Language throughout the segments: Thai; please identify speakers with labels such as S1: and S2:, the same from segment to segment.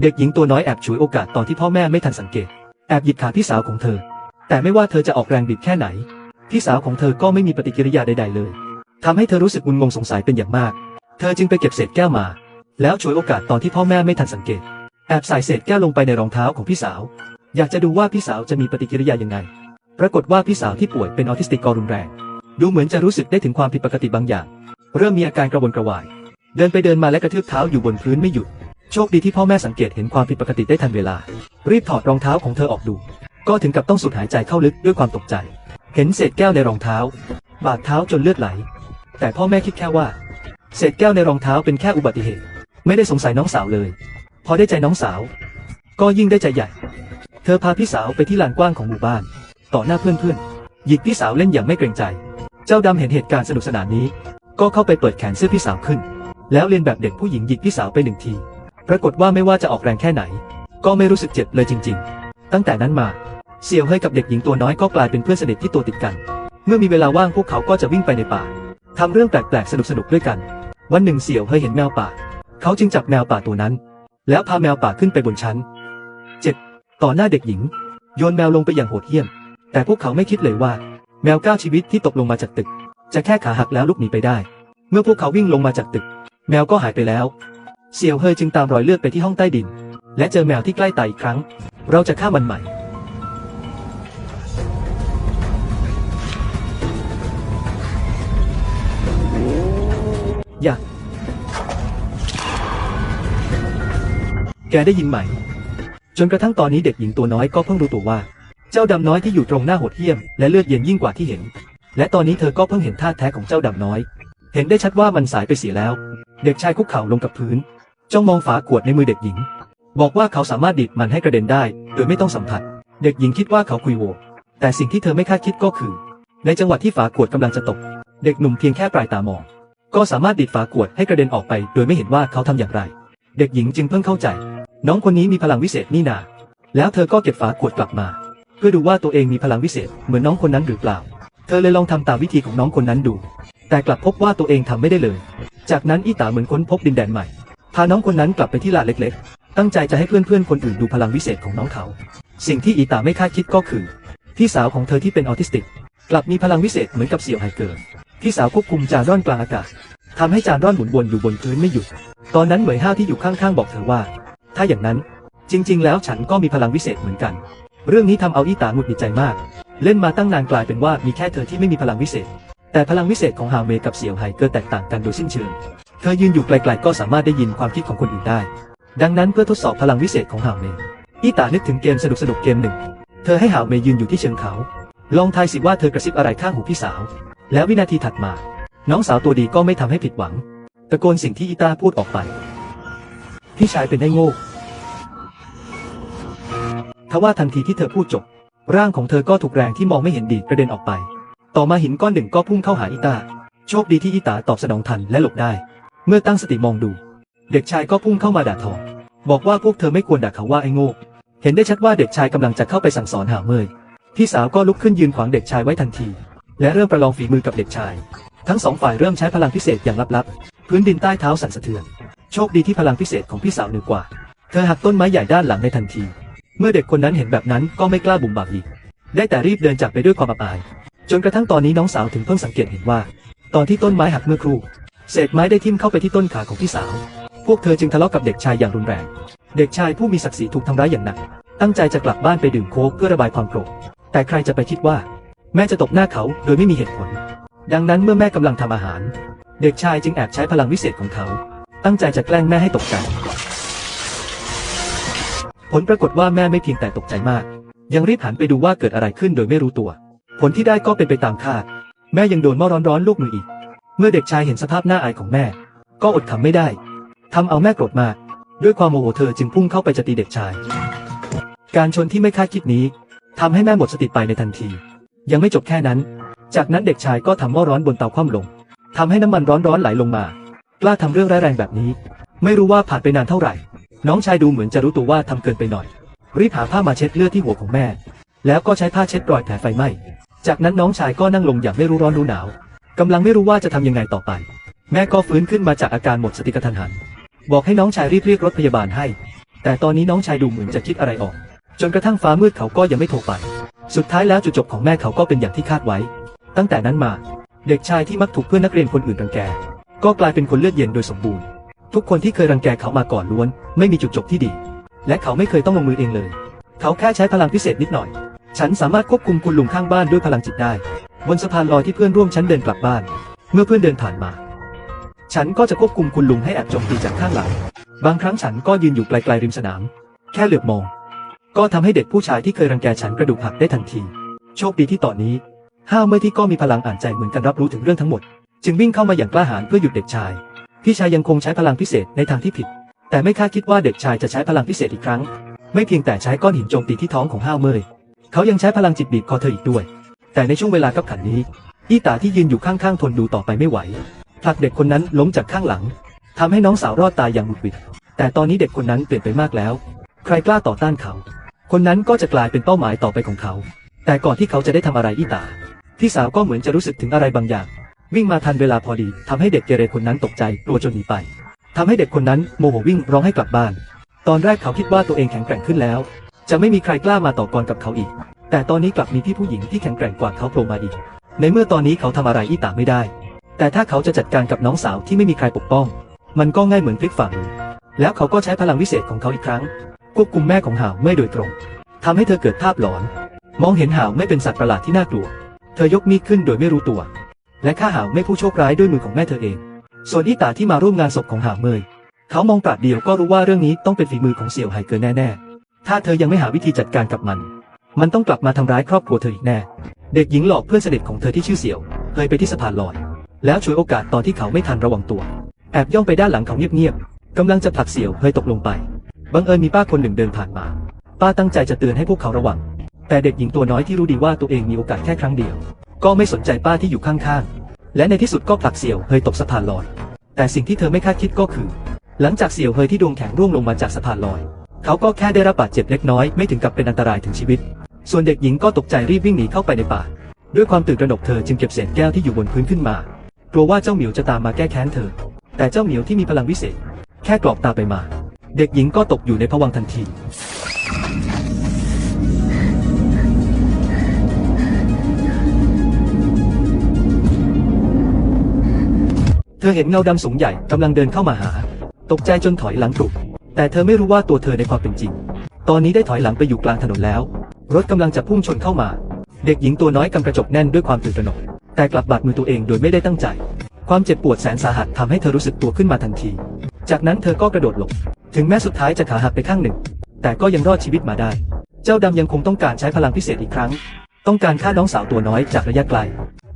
S1: เด็กหญิงตัวน้อยแอบฉวยโอกาสตอนที่พ่อแม่ไม่ทันสังเกต แอบหยิกขาพี่สาวของเธอ แต่ไม่ว่าเธอจะออกแรงบิดแค่ไหน พี่สาวของเธอก็ไม่มีปฏิกิริยาใด ๆ เลยทำให้เธอรู้สึกงุนงงสงสัยเป็นอย่างมาก เธอจึงไปเก็บเศษแก้วมา แล้วฉวยโอกาสตอนที่พ่อแม่ไม่ทันสังเกต แอบใส่เศษแก้วลงไปในรองเท้าของพี่สาว อยากจะดูว่าพี่สาวจะมีปฏิกิริยายังไง ปรากฏว่าพี่สาวที่ป่วยเป็นออทิสติกกรุนแรง ดูเหมือนจะรู้สึกได้ถึงความผิดปกติบางอย่าง เริ่มมีอาการกระวนกระวาย เดินไปเดินมาและกระทืบเท้าอยู่บนพื้นไม่หยุด โชคดีที่พ่อแม่สังเกตเห็นความผิดปกติได้ทันเวลา รีบถอดรองเท้าของเธอออกดู ก็ถึงกับต้องสูดหายใจเข้าลึกด้วยความตกใจ เห็นเศษแก้วในรองเท้า บาดเท้าจนเลือดไหล แต่พ่อแม่คิดแค่ว่า เศษแก้วในรองเท้าเป็นแค่อุบัติเหตุ ไม่ได้สงสัยน้องสาวเลย พอได้ใจน้องสาว ก็ยิ่งได้ใจใหญ่ เธอพาพี่สาวไปที่ลานกว้างของหมู่บ้าน ต่อหน้าเพื่อนๆหยิกพี่สาวเล่นอย่างไม่เกรงใจ เจ้าดำเห็นเหตุการณ์สนุกสนานนี้ ก็เข้าไปเปิดแขนเสื้อพี่สาวขึ้น แล้วเลียนแบบเด็กผู้หญิงหยิกพี่สาวไปหนึ่งที ปรากฏว่าไม่ว่าจะออกแรงแค่ไหน ก็ไม่รู้สึกเจ็บเลยจริง ๆ ตั้งแต่นั้นมาเสี่ยวเฮยกับเด็กหญิงตัวน้อยก็กลายเป็นเพื่อนสนิทที่ตัวติดกัน เมื่อมีเวลาว่างพวกเขาก็จะวิ่งไปในป่าทำเรื่องแปลกๆสนุกๆด้วยกัน วันหนึ่งเสี่ยวเฮยเห็นแมวป่า เขาจึงจับแมวป่าตัวนั้น แล้วพาแมวป่าขึ้นไปบนชั้น เจ็ดต่อหน้าเด็กหญิง โยนแมวลงไปอย่างโหดเหี้ยม แต่พวกเขาไม่คิดเลยว่า แมวเก้าชีวิตที่ตกลงมาจากตึก จะแค่ขาหักแล้วลุกหนีไปได้ เมื่อพวกเขาวิ่งลงมาจากตึก แมวก็หายไปแล้ว เสี่ยวเฮยจึงตามรอยเลือดไปที่ห้องใต้ดิน และเจอแมวที่ใกล้ตายอีกครั้ง เราจะฆ่ามันใหม่ อย่า แกได้ยินไหม จนกระทั่งตอนนี้เด็กหญิงตัวน้อยก็เพิ่งรู้ตัวว่า เจ้าดำน้อยที่อยู่ตรงหน้าโหดเหี้ยม และเลือดเย็นยิ่งกว่าที่เห็น และตอนนี้เธอก็เพิ่งเห็นท่าแท้ของเจ้าดำน้อย เห็นได้ชัดว่ามันสายไปเสียแล้ว เด็กชายคุกเข่าลงกับพื้น จ้องมองฝาขวดในมือเด็กหญิง บอกว่าเขาสามารถดีดมันให้กระเด็นได้ โดยไม่ต้องสัมผัส เด็กหญิงคิดว่าเขาคุยโว แต่สิ่งที่เธอไม่คาดคิดก็คือ ในจังหวะที่ฝาขวดกำลังจะตก เด็กหนุ่มเพียงแค่ปลายตามอง ก็สามารถดีดฝาขวดให้กระเด็นออกไป โดยไม่เห็นว่าเขาทำอย่างไร เด็กหญิงจึงเพิ่งเข้าใจ น้องคนนี้มีพลังวิเศษนี่นา แล้วเธอก็เก็บฝาขวดกลับมา เพื่อดูว่าตัวเองมีพลังวิเศษเหมือนน้องคนนั้นหรือเปล่า เธอเลยลองทำตามวิธีของน้องคนนั้นดู แต่กลับพบว่าตัวเองทำไม่ได้เลย จากนั้นอีตาเหมือนค้นพบดินแดนใหม่ พาน้องคนนั้นกลับไปที่ลานเล็กๆ ตั้งใจจะให้เพื่อนๆ คนอื่นดูพลังวิเศษของน้องเขา สิ่งที่อีตาไม่คาดคิดก็คือ พี่สาวของเธอที่เป็นออทิสติก กลับมีพลังวิเศษเหมือนกับเสี่ยวไฮเกิร์พี่สาวควบคุมจานร่อนกลางอากาศทำให้จานร่อนหมุนวนอยู่บนพื้นไม่หยุด ตอนนั้นเหมยห้าวที่อยู่ข้างๆบอกเธอว่า ถ้าอย่างนั้น จริง ๆ แล้วฉันก็มีพลังวิเศษเหมือนกัน เรื่องนี้ทำเอาอีตาหงุดหงิดใจมาก เล่นมาตั้งนานกลายเป็นว่ามีแค่เธอที่ไม่มีพลังวิเศษ แต่พลังวิเศษของฮาวเมกับเสี่ยวไฮเกิร์แตกต่างกันโดยสิ้นเชิง เธอยืนอยู่ไกลๆก็สามารถได้ยินความคิดของคนอื่นได้ ดังนั้นเพื่อทดสอบพลังวิเศษของฮาวเมย์อีตานึกถึงเกมสนุกๆเกมหนึ่ง เธอให้ฮาวเมย์ยืนอยู่ที่เชิงเขา ลองทายสิว่าเธอกระซิบอะไรข้างหูพี่สาว แล้ววินาทีถัดมา น้องสาวตัวดีก็ไม่ทำให้ผิดหวัง ตะโกนสิ่งที่อีตาพูดออกไป พี่ชายเป็นได้โง่ทว่าทันทีที่เธอพูดจบ ร่างของเธอก็ถูกแรงที่มองไม่เห็นดีดกระเด็นออกไป ต่อมาหินก้อนหนึ่งก็พุ่งเข้าหาอีตา โชคดีที่อีตาตอบสนองทันและหลบได้ เมื่อตั้งสติมองดู เด็กชายก็พุ่งเข้ามาด่าทอ บอกว่าพวกเธอไม่ควรด่าเขาว่าไอ้โง่เห็นได้ชัดว่าเด็กชายกำลังจะเข้าไปสั่งสอนหาเมยพี่สาวก็ลุกขึ้นยืนขวางเด็กชายไว้ทันที และเริ่มประลองฝีมือกับเด็กชาย ทั้งสองฝ่ายเริ่มใช้พลังพิเศษอย่างลับๆ พื้นดินใต้เท้าสั่นสะเทือน โชคดีที่พลังพิเศษของพี่สาวเหนือกว่า เธอหักต้นไม้ใหญ่ด้านหลังในทันที เมื่อเด็กคนนั้นเห็นแบบนั้นก็ไม่กล้าบุ่มบามอีก ได้แต่รีบเดินจากไปด้วยความอับอาย จนกระทั่งตอนนี้น้องสาวถึงเพิ่งสังเกตเห็นว่า ตอนที่ต้นไม้หักเมื่อครู่ เศษไม้ได้ทิ่มเข้าไปที่ต้นขาของพี่สาว พวกเธอจึงทะเลาะกับเด็กชายอย่างรุนแรง เด็กชายผู้มีศักดิ์ศรีถูกทำร้ายอย่างหนัก ตั้งใจจะกลับบ้านไปดื่มโค้กเพื่อระบายความโกรธ แต่ใครจะไปคิดว่า แม่จะตบหน้าเขาโดยไม่มีเหตุผล ดังนั้นเมื่อแม่กำลังทำอาหาร เด็กชายจึงแอบใช้พลังวิเศษของเขา ตั้งใจจะแกล้งแม่ให้ตกใจ ผลปรากฏว่าแม่ไม่เพียงแต่ตกใจมาก ยังรีบหันไปดูว่าเกิดอะไรขึ้นโดยไม่รู้ตัว ผลที่ได้ก็เป็นไปตามคาด แม่ยังโดนหม้อร้อนๆลูกมืออีก เมื่อเด็กชายเห็นสภาพหน้าอายของแม่ ก็อดขำไม่ได้ทำเอาแม่โกรธมาก ด้วยความโมโหเธอจึงพุ่งเข้าไปจะตีเด็กชาย การชนที่ไม่คาดคิดนี้ทำให้แม่หมดสติไปในทันที ยังไม่จบแค่นั้น จากนั้นเด็กชายก็ทำหม้อร้อนบนเตาคว่ำลงทำให้น้ำมันร้อนๆไหลลงมา กล้าทำเรื่องร้ายแรงแบบนี้ ไม่รู้ว่าผ่านไปนานเท่าไหร่ น้องชายดูเหมือนจะรู้ตัวว่าทำเกินไปหน่อย รีบหาผ้ามาเช็ดเลือดที่หัวของแม่ แล้วก็ใช้ผ้าเช็ดรอยแผลไฟไหม้ จากนั้นน้องชายก็นั่งลงอย่างไม่รู้ร้อนรู้หนาว กำลังไม่รู้ว่าจะทำยังไงต่อไป แม่ก็ฟื้นขึ้นมาจากอาการหมดสติกระทันหัน บอกให้น้องชายรีบเรียกรถพยาบาลให้ แต่ตอนนี้น้องชายดูเหมือนจะคิดอะไรออก จนกระทั่งฟ้ามืดเขาก็ยังไม่โทรไป สุดท้ายแล้วจุดจบของแม่เขาก็เป็นอย่างที่คาดไว้ ตั้งแต่นั้นมา เด็กชายที่มักถูกเพื่อนนักเรียนคนอื่นรังแก ก็กลายเป็นคนเลือดเย็นโดยสมบูรณ์ ทุกคนที่เคยรังแกเขามาก่อนล้วน ไม่มีจุดจบที่ดี และเขาไม่เคยต้องลงมือเองเลย เขาแค่ใช้พลังพิเศษนิดหน่อย ฉันสามารถควบคุมคุณลุงข้างบ้านด้วยพลังจิตได้ บนสะพานลอยที่เพื่อนร่วมชั้นเดินกลับบ้าน เมื่อเพื่อนเดินผ่านมา ฉันก็จะควบคุมคุณลุงให้แอบโจมตีจากข้างหลัง บางครั้งฉันก็ยืนอยู่ไกลๆริมสนาม แค่เหลือบมอง ก็ทำให้เด็กผู้ชายที่เคยรังแกฉันกระดูกหักได้ทันที โชคดีที่ตอนนี้ ห้าวเมื่อที่ก็มีพลังอ่านใจเหมือนกันรับรู้ถึงเรื่องทั้งหมด จึงวิ่งเข้ามาอย่างกล้าหาญเพื่อหยุดเด็กชาย พี่ชายยังคงใช้พลังพิเศษในทางที่ผิด แต่ไม่คาดคิดว่าเด็กชายจะใช้พลังพิเศษอีกครั้ง ไม่เพียงแต่ใช้ก้อนหินโจมตีที่ท้องของห้าวเมยเขายังใช้พลังจิตบีบคอเธออีกด้วย แต่ในช่วงเวลากับขันนี้ อีตาที่ยืนอยู่ข้างๆทนดูต่อไปไม่ไหวผลักเด็กคนนั้นล้มจากข้างหลังทำให้น้องสาวรอดตายอย่างบุดหวิด แต่ตอนนี้เด็กคนนั้นเปลี่ยนไปมากแล้ว ใครกล้าต่อต้านเขา คนนั้นก็จะกลายเป็นเป้าหมายต่อไปของเขา แต่ก่อนที่เขาจะได้ทำอะไรอีตาพี่สาวก็เหมือนจะรู้สึกถึงอะไรบางอย่าง วิ่งมาทันเวลาพอดีทำให้เด็กเกเรคนนั้นตกใจกลัวจนหนีไปทำให้เด็กคนนั้นโมโหวิ่งร้องให้กลับบ้าน ตอนแรกเขาคิดว่าตัวเองแข็งแกร่งขึ้นแล้ว จะไม่มีใครกล้ามาต่อกรกับเขาอีก แต่ตอนนี้กลับมีพี่ผู้หญิงที่แข็งแกร่งกว่าเขาโผล่มาอีก ในเมื่อตอนนี้เขาทำอะไรอีตาไม่ได้ แต่ถ้าเขาจะจัดการกับน้องสาวที่ไม่มีใครปกป้อง มันก็ง่ายเหมือนพลิกฝ่ามือแล้วเขาก็ใช้พลังวิเศษของเขาอีกครั้ง ควบคุมแม่ของหาวไม่โดยตรงทำให้เธอเกิดภาพหลอน มองเห็นหาวไม่เป็นสัตว์ประหลาดที่น่ากลัว เธอยกมีดขึ้นโดยไม่รู้ตัว และฆ่าหาวไม่ผู้โชคร้ายด้วยมือของแม่เธอเอง ส่วนอีตาที่มาร่วมงานศพของหาวเมย เขามองปราดเดียวก็รู้ว่าเรื่องนี้ต้องเป็นฝีมือของเสี่ยวไห่เกินแน่ๆ ถ้าเธอยังไม่หาวิธีจัดการกับมัน มันต้องกลับมาทำร้ายครอบครัวเธออีกแน่ เด็กหญิงหลอกเพื่อนสนิทของเธอที่ชื่อเสี่ยวเคยไปที่สะพานลอย แล้วฉวยโอกาสตอนที่เขาไม่ทันระวังตัว แอบย่องไปด้านหลังเขาเงียบๆกำลังจะผลักเสี่ยวเฮยตกลงไป บังเอิญมีป้าคนหนึ่งเดินผ่านมา ป้าตั้งใจจะเตือนให้พวกเขาระวัง แต่เด็กหญิงตัวน้อยที่รู้ดีว่าตัวเองมีโอกาสแค่ครั้งเดียว ก็ไม่สนใจป้าที่อยู่ข้างๆ และในที่สุดก็ผลักเสี่ยวเฮยตกสะพานลอย แต่สิ่งที่เธอไม่คาดคิดก็คือ หลังจากเสี่ยวเฮยที่ดวงแข็งร่วงลงมาจากสะพานลอย เขาก็แค่ได้รับบาดเจ็บเล็กน้อยไม่ถึงกับเป็นอันตรายถึงชีวิต ส่วนเด็กหญิงก็ตกใจรีบวิ่งหนีเข้าไปในป่า ด้วยความตื่นตระหนกเธอจึงเก็บเศษแก้วที่อยู่บนพื้นขึ้นมากลัวว่าเจ้าเหมียวจะตามมาแก้แค้นเธอ แต่เจ้าเหมียวที่มีพลังวิเศษ แค่กรอกตาไปมา เด็กหญิงก็ตกอยู่ในภวังทันทีเธอเห็นเงาดำสูงใหญ่กำลังเดินเข้ามาหา ตกใจจนถอยหลังกรุบ แต่เธอไม่รู้ว่าตัวเธอในความเป็นจริง ตอนนี้ได้ถอยหลังไปอยู่กลางถนนแล้ว รถกำลังจะพุ่งชนเข้ามา เด็กหญิงตัวน้อยกำกระจกแน่นด้วยความตื่นตระหนก แต่กลับบาดมือตัวเองโดยไม่ได้ตั้งใจ ความเจ็บปวดแสนสาหัสทำให้เธอรู้สึกตัวขึ้นมาทันที จากนั้นเธอก็กระโดดหลบ ถึงแม้สุดท้ายจะขาหักไปข้างหนึ่ง แต่ก็ยังรอดชีวิตมาได้ เจ้าดำยังคงต้องการใช้พลังพิเศษอีกครั้ง ต้องการฆ่าน้องสาวตัวน้อยจากระยะไกล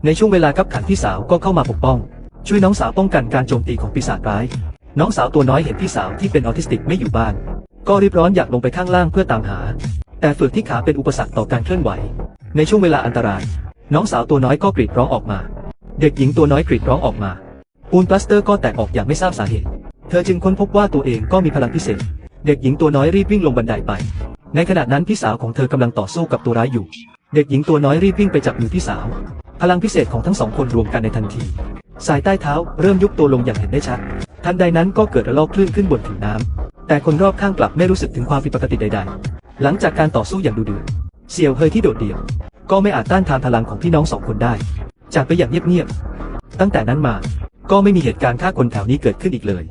S1: ในช่วงเวลากับขันพี่สาวก็เข้ามาปกป้อง ช่วยน้องสาวป้องกันการโจมตีของปีศาจร้าย น้องสาวตัวน้อยเห็นพี่สาวที่เป็นออทิสติกไม่อยู่บ้าน ก็รีบร้อนอยากลงไปข้างล่างเพื่อตามหา แต่ฝึกที่ขาเป็นอุปสรรคต่อการเคลื่อนไหว ในช่วงเวลาอันตราย น้องสาวตัวน้อยก็กรีดร้องออกมา เด็กหญิงตัวน้อยกรีดร้องออกมาปูนปลาสเตอร์ก็แตกออกอย่างไม่ทราบสาเหตุ เธอจึงค้นพบว่าตัวเองก็มีพลังพิเศษ เด็กหญิงตัวน้อยรีบวิ่งลงบันไดไป ในขณะนั้นพี่สาวของเธอกำลังต่อสู้กับตัวร้ายอยู่ เด็กหญิงตัวน้อยรีบวิ่งไปจับมือพี่สาว พลังพิเศษของทั้งสองคนรวมกันในทันที สายใต้เท้าเริ่มยุบตัวลงอย่างเห็นได้ชัด ทันใดนั้นก็เกิดระลอกคลื่นขึ้นบนผิวน้ำแต่คนรอบข้างกลับไม่รู้สึกถึงความผิดปกติใด ๆ หลังจากการต่อสู้อย่างดุเดือดเสี่ยวเฮยที่โดดเดี่ยว ก็ไม่อาจต้านทานพลังของพี่น้องสองคนได้ จากไปอย่างเงียบๆ ตั้งแต่นั้นมา ก็ไม่มีเหตุการณ์ฆ่าคนแถวนี้เกิดขึ้นอีกเลย